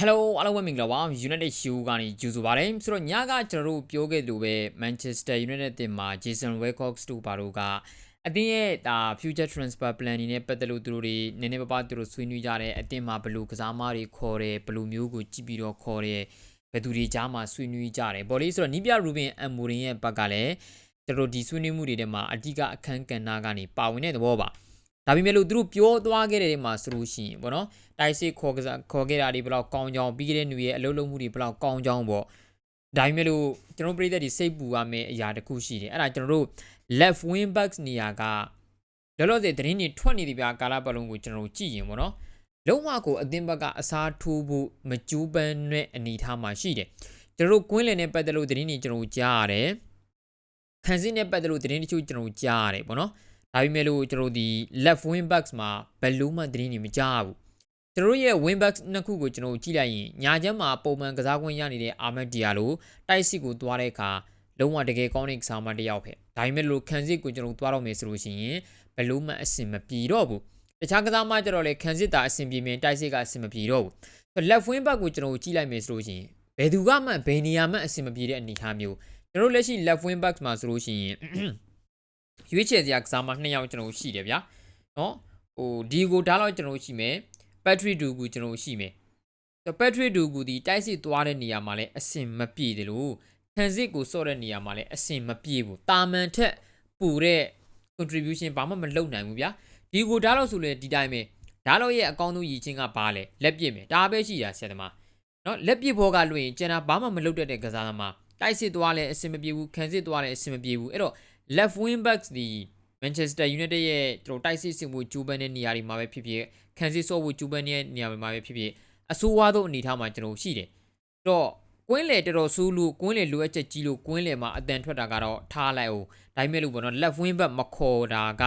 Hello အားလုံးပဲမင်္ဂလာပါ United Show ကနေကြိုဆိုပါရစေဆိုတော့ညကကျွန်တော်တို့ပြောခဲ့လို့ပဲ Manchester United တင်မှာ Jason Wilcox တို့ဘာတို့ကအတင်းရဲ့ဒါ future transfer plan နေနဲ့ပတ်သက်လို့သူတို့တွေနည်းနည်းပါးပါးသူတို့ဆွေးနွေးကြတယ်အတင်းမှာဘယ်လိုကစားမတွေခေါ်တယ်ဘယ်လိုမျိုးကိုကြည့်ပြီးတော့ခေါ်တယ်ဘယ်သူတွေကြားမှာဆွေးနွေးကြတယ်ဗောလေဆိုတော့နီးပြ Ruben Amorim ရဲ့ဘက်ကလည်းကျွန်တော်ဒီဆွေးနွေးမှုတွေထဲမှာအဓိကအခန်းကဏ္ဍကနေပါဝင်တဲ့သဘောပါ ဒါပေမဲ့လို့သူတို့ပြောသွားခဲ့တဲ့နေရာမှာဆိုလို့ရှိရင်ဗောနော်တိုက်စစ်ခေါ်ကစားခေါ်ခဲ့တာတွေဘယ်လောက်ကောင်းကြောင်းပြီးခဲ့တဲ့ new ရဲ့အလုပ်လုပ်မှုတွေဘယ်လောက်ကောင်းကြောင်းပေါ့ဒါပေမဲ့လို့ကျွန်တော်ပြည်သက်ဒီစိတ်ပူရမယ့်အရာတစ်ခုရှိတယ်အဲ့ဒါကျွန်တော်တို့ left wing backs နေရာကလောလောဆယ်သတင်းတွေထွက်နေသည်ပြကာလာပတ်လုံးကိုကျွန်တော်တို့ကြည့်ရင်ပေါ့နော်လုံးဝကိုအသင်းဘက်ကအစားထိုးဖို့မကြိုးပမ်းတဲ့အနေအထားမှာရှိတယ်ကျွန်တော်တို့ကွင်းလင်နဲ့ပတ်သက်လို့သတင်းတွေကျွန်တော်တို့ကြားရတယ်ခန်းစင်းနဲ့ပတ်သက်လို့သတင်းတချို့ကျွန်တော်တို့ကြားရတယ်ပေါ့နော် ဒါပေမဲ့လို့ကျွန်တော်တို့ဒီ left wing backs မှာဘယ်လို့မှသတင်းတွေမကြားဘူးကျွန်တော်တို့ရဲ့ wing backs နှစ်ခုကိုကျွန်တော်တို့ကြည့်လိုက်ရင်ညာချမ်းမှာပုံမှန်ကစားကွင်းရနေတဲ့ Ahmed Diallo တိုက်စစ်ကိုသွားတဲ့အခါလုံးဝတကယ်ကောင်းတဲ့ကစားမတစ်ယောက်ပဲဒါပေမဲ့လို့ခံစစ်ကိုကျွန်တော်တို့သွားတော့မယ်ဆိုလို့ရှိရင်ဘယ်လို့မှအဆင်မပြေတော့ဘူးတခြားကစားမကျတော့လေခံစစ်တာအဆင်ပြေမြင်တိုက်စစ်ကအဆင်မပြေတော့ဘူးဆို left wing back ကိုကျွန်တော်တို့ကြည့်လိုက်မယ်ဆိုလို့ရှိရင်ဘယ်သူကမှဘယ်နေရာမှအဆင်မပြေတဲ့အနေအထားမျိုးကျွန်တော်တို့လက်ရှိ left wing back မှာဆိုလို့ရှိရင် ရွေးချယ်စရာကစားမနှစ်ယောက်ကျွန်တော်တို့ရှိတယ်ဗျာနော်ဟိုဒီကိုဒါတော့ကျွန်တော်တို့ရှိမယ် Patrick Dugu ကျွန်တော်တို့ရှိမယ်ဆို Patrick Dugu ဒီတိုက်စစ်သွားတဲ့နေရာမှာလည်းအဆင်မပြေတယ်လို့ခံစစ်ကိုစော့တဲ့နေရာမှာလည်းအဆင်မပြေဘူးတာမန်ထက်ပူတဲ့ contribution ဘာမှမလုပ်နိုင်ဘူးဗျာဒီကိုဒါတော့ဆိုလေဒီတိုင်းပဲဒါတော့ရဲ့အကောင်းဆုံးရည်ချင်းကဘာလဲလက်ပြစ်မယ်ဒါပဲရှိတာဆရာသမားနော်လက်ပြစ်ဘောကလွှင့်ကျန်တာဘာမှမလုပ်တတ်တဲ့ကစားသမားတိုက်စစ်သွားလဲအဆင်မပြေဘူးခံစစ်သွားလဲအဆင်မပြေဘူးအဲ့တော့ left wing backs ဒီ Manchester United ရဲ့ကျွန်တော်တိုက်စစ်စင်မှုဂျူပန်တဲ့နေရာတွေမှာပဲဖြစ်ဖြစ်ခံစစ်ဆော့ဖို့ဂျူပန်တဲ့နေရာတွေမှာပဲဖြစ်ဖြစ်အဆိုးဝါးသောအနေအထားမှာကျွန်တော်ရှိတယ်တော့ကွင်းလေတော်တော်ဆိုးလို့ကွင်းလေလိုအပ်ချက်ကြီးလို့ကွင်းလေမှာအတန်ထွက်တာကတော့ထားလိုက်အောင်ဒါပေမဲ့လို့ပေါ့နော် left wing back မခေါ်တာက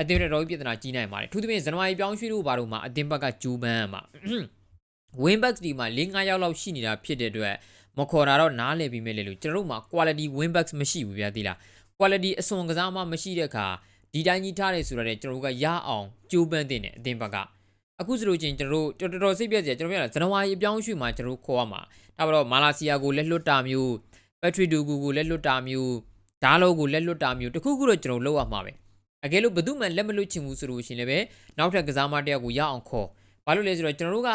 အတင်းတော်ပြဿနာကြီးနိုင်ပါတယ်ထူးသဖြင့်ဇန်နဝါရီပြောင်းရွှေ့လို့ဘာလို့မှာအတင်းဘက်ကဂျူပန်မှာ wing back ဒီမှာ၄၅ယောက်လောက်ရှိနေတာဖြစ်တဲ့အတွက်မခေါ်တာတော့နားလည်ပြီးမဲ့လေလို့ကျွန်တော်တို့မှာ quality wing backs မရှိဘူးဗျာသိလား quality အစွန်ကစားမှမရှိတဲ့အခါဒီတိုင်းကြီးထားတယ်ဆိုတော့ကျွန်တော်တို့ကရအောင်ကြိုးပမ်းတင်တယ်အတင်းဘက်ကအခုဆိုလို့ချင်းကျွန်တော်တို့တော်တော်စိတ်ပြည့်စရာကျွန်တော်ပြောတာဇန်နဝါရီအပြောင်းရွှေ့မှာကျွန်တော်တို့ခေါ်ရမှာဒါပါတော့မာလာစီယာကိုလက်လွတ်တာမျိုးပက်ထရီဒူကူကိုလက်လွတ်တာမျိုးဒါလောကိုလက်လွတ်တာမျိုးတခုခုတော့ကျွန်တော်လုပ်ရမှာပဲအကယ်လို့ဘယ်သူမှလက်မလွတ်ချင်ဘူးဆိုလို့ရှိရင်လည်းပဲနောက်ထပ်ကစားမတယောက်ကိုရအောင်ခေါ်ဘာလို့လဲဆိုတော့ကျွန်တော်တို့က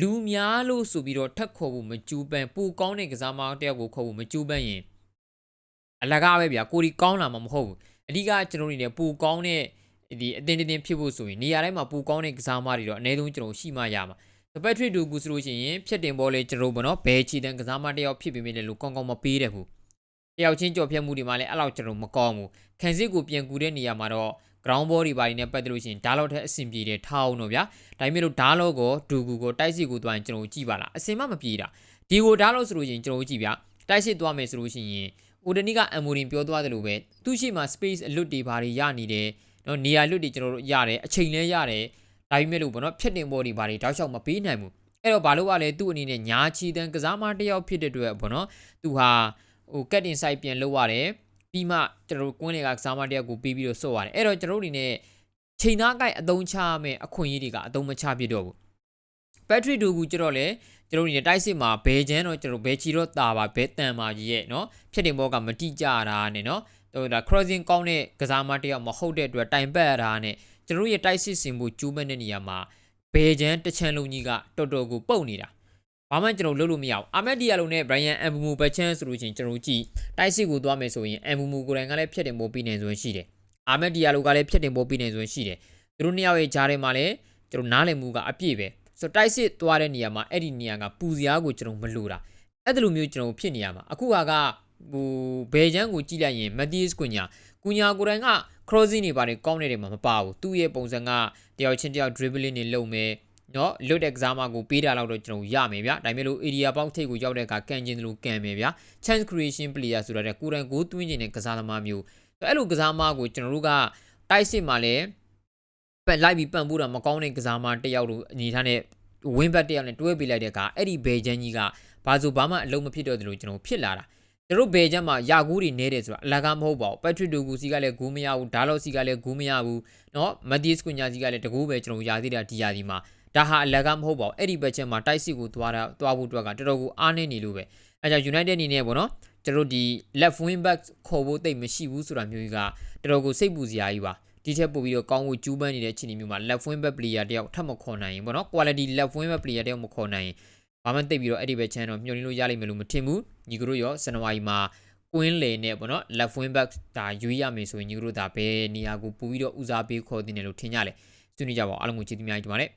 လူများလို့ဆိုပြီးတော့ထက်ခေါ်ဖို့မကြိုးပမ်းပူကောင်းတဲ့ကစားမတယောက်ကိုခေါ်ဖို့မကြိုးပမ်းရင် အလကားပဲဗျာကိုဒီကောင်းလာမှာမဟုတ်ဘူးအဓိကကျွန်တော်တို့နေပူကောင်းတဲ့ဒီအတင်းတင်းဖြစ်ဖို့ဆိုရင်နေရာတိုင်းမှာပူကောင်းတဲ့ကစားမတွေတော့အနည်းဆုံးကျွန်တော်ရှိမှရမှာဘက်ထရစ်ဒူကူဆိုလို့ရှိရင်ဖြတ်တင်ဘောလေးကျွန်တော်ဘောနော်ဘယ်ချီတန်ကစားမတယောက်ဖြစ်ပေမဲ့လည်းလို့ကောင်းကောင်းမပေးတဲ့ဘူးတယောက်ချင်းကြော်ဖြတ်မှုတွေမှာလည်းအဲ့လောက်ကျွန်တော်မကောင်းဘူးခံစစ်ကိုပြန်ကူတဲ့နေရာမှာတော့ ground ball တွေပါနေပတ်သက်လို့ရှိရင်ဒါလောက်ထက်အဆင်ပြေတယ်ထားအောင်တော့ဗျာဒါပေမဲ့လို့ဒါလောက်ကိုဒူကူကိုတိုက်စစ်ကိုသွားရင်ကျွန်တော်ကြည့်ပါလားအဆင်မမပြေတာဒီကိုဒါလောက်ဆိုလို့ရှိရင်ကျွန်တော်ကြည့်ဗျာတိုက်စစ်သွားမယ်ဆိုလို့ရှိရင် အိုဒနီကအမိုရင်ပြောသွားတယ်လို့ပဲသူ့ရှိမှာ space အလွတ်တွေဘာတွေရနေတယ်နော်နေရာလွတ်တွေကျွန်တော်တို့ရတယ်အချိန်လဲရတယ်ဒါပေမဲ့လို့ပေါ့နော်ဖြတ်တင်ပေါ်တွေဘာတွေတောက်လျှောက်မပေးနိုင်ဘူးအဲ့တော့ဘာလို့ကလဲသူ့အနေနဲ့ညာချီတန်းကစားမတစ်ယောက်ဖြစ်တဲ့အတွက်ပေါ့နော်သူဟာဟိုကတ်တင်ဆိုင်ပြန်လုပ်ရတယ်ပြီးမှကျွန်တော်တို့ကွင်းတွေကကစားမတစ်ယောက်ကိုပြီးပြီးတော့ဆော့ရတယ်အဲ့တော့ကျွန်တော်တို့အနေနဲ့ချိန်သားကိုက်အသုံးချမယ်အခွင့်အရေးတွေကအသုံးမချပြတော့ဘူး ဘက်ထရီဒူကူကျတော့လေကျွန်တော်တို့နေတိုက်စစ်မှာဘဲချမ်းတော့ကျွန်တော်ဘဲချီတော့တာပါဘဲတန်ပါကြီးရဲ့เนาะဖြစ်တင်ဘောကမတိကြတာနဲ့เนาะဟိုဒါ crossing ကောင်းတဲ့ကစားမတယောက်မဟုတ်တဲ့အတွက်တိုင်ပတ်ရတာနဲ့ကျွန်တော်ရဲ့တိုက်စစ်စင်မှုကျူးမဲ့တဲ့နေရာမှာဘဲချမ်းတချမ်းလုံးကြီးကတော်တော်ကိုပုတ်နေတာဘာမှကျွန်တော်လုပ်လို့မရဘူးအာမက်ဒီယာလုံနဲ့ Brian Mbumu ဘက်ချမ်းဆိုလို့ချင်းကျွန်တော်ကြည့်တိုက်စစ်ကိုသွားမယ်ဆိုရင် Mbumu ကိုယ်တိုင်ကလည်းဖြတ်တင်ဖို့ပြီးနေဆိုရင်ရှိတယ်အာမက်ဒီယာလုံကလည်းဖြတ်တင်ဖို့ပြီးနေဆိုရင်ရှိတယ်သူတို့နှစ်ယောက်ရဲ့ဂျားထဲမှာလည်းကျွန်တော်နားလည်မှုကအပြည့်ပဲ ဆိုတော့တိုက်စစ်သွားတဲ့နေရာမှာအဲ့ဒီနေရာကပူစရာကိုကျွန်တော်မလိုတာအဲ့ဒါလိုမျိုးကျွန်တော်ဖြစ်နေရမှာအခုဟာကဟိုဘယ်ချမ်းကိုကြည့်လိုက်ရင်မက်တီးစ်ကွညာကွညာကိုယ်တိုင်က crossing တွေပါတယ်ကောင်းနေတယ်မှာမပါဘူးသူ့ရဲ့ပုံစံကတယောက်ချင်းတယောက် dribbling တွေလုပ်မယ်နော်လွတ်တဲ့ကစားမကိုပေးတာတော့တော့ကျွန်တော်ရမယ်ဗျာဒါပေမဲ့လို့ area ပေါက်ထိပ်ကိုရောက်တဲ့အခါကန်ကျင်တယ်လို့ကန်မယ်ဗျာ chance creation player ဆိုတော့ကိုယ်တိုင်ကိုသွင်းနေတဲ့ကစားသမားမျိုးအဲ့လိုကစားသမားကိုကျွန်တော်တို့ကတိုက်စစ်မှာလည်းပက်လိုက်ပြီးပန့်ပိုးတာမကောင်းတဲ့ကစားသမားတယောက်လိုအနေထားနဲ့ ဝင်းဘတ်တယောက်နဲ့တွဲပေးလိုက်တဲ့အခါအဲ့ဒီဘေချန်ကြီးကဘာဆိုဘာမှအလုံးမဖြစ်တော့တယ်လို့ကျွန်တော်ဖြစ်လာတာကျွန်တော်ဘေချန်မှာယာကူးတွေနေတယ်ဆိုတာအလကားမဟုတ်ပါဘူးပက်ထရစ်ဒိုဂူစီကလည်းဂူးမရဘူးဒါလော့စီကလည်းဂူးမရဘူးเนาะမက်ဒီစ်ကွန်ညာစီကလည်းတကူပဲကျွန်တော်ယာသေးတာဒီယာဒီမှာ ဒါဟာအလကမဟုတ်ပါဘူးအဲ့ဒီဘက်ချက်မှာတိုက်စစ်ကိုသွားတာသွားဖို့အတွက်ကတော်တော်ကိုအားနည်းနေလို့ပဲအဲကြောင့် United အနေနဲ့ပေါ့နော်ကျွန်တော်တို့ဒီ left wing back ခေါ်ဖို့တိတ်မရှိဘူးဆိုတာမျိုးကြီးကတော်တော်ကိုစိတ်ပူစရာကြီးပါ ဒီထက်ပိုပြီးတော့ကောင်းဖို့ကျူးပန်းနေတဲ့အခြေအနေမျိုးမှာ left wing back player တယောက်ထပ်မခေါ်နိုင်ရင်ပေါ့နော် quality left wing back player တယောက်မခေါ်နိုင်ရင်ဘာမှတိတ်ပြီးတော့အဲ့ဒီဘက် channel မျှော်လင့်လို့ရလိမ့်မယ်လို့မထင်ဘူးညီကတို့ရောဇန်နဝါရီမှာကွင်းလေနဲ့ပေါ့နော် left wing back ဒါရွေးရမယ်ဆိုရင်ညီကတို့ဒါဘယ်နေရာကိုပို့ပြီးတော့ဦးစားပေးခေါ်တင်တယ်လို့ထင်ကြလေဆွေးနွေးကြပါဦးအားလုံးကိုကျေးဇူးများကြီးတင်ပါတယ်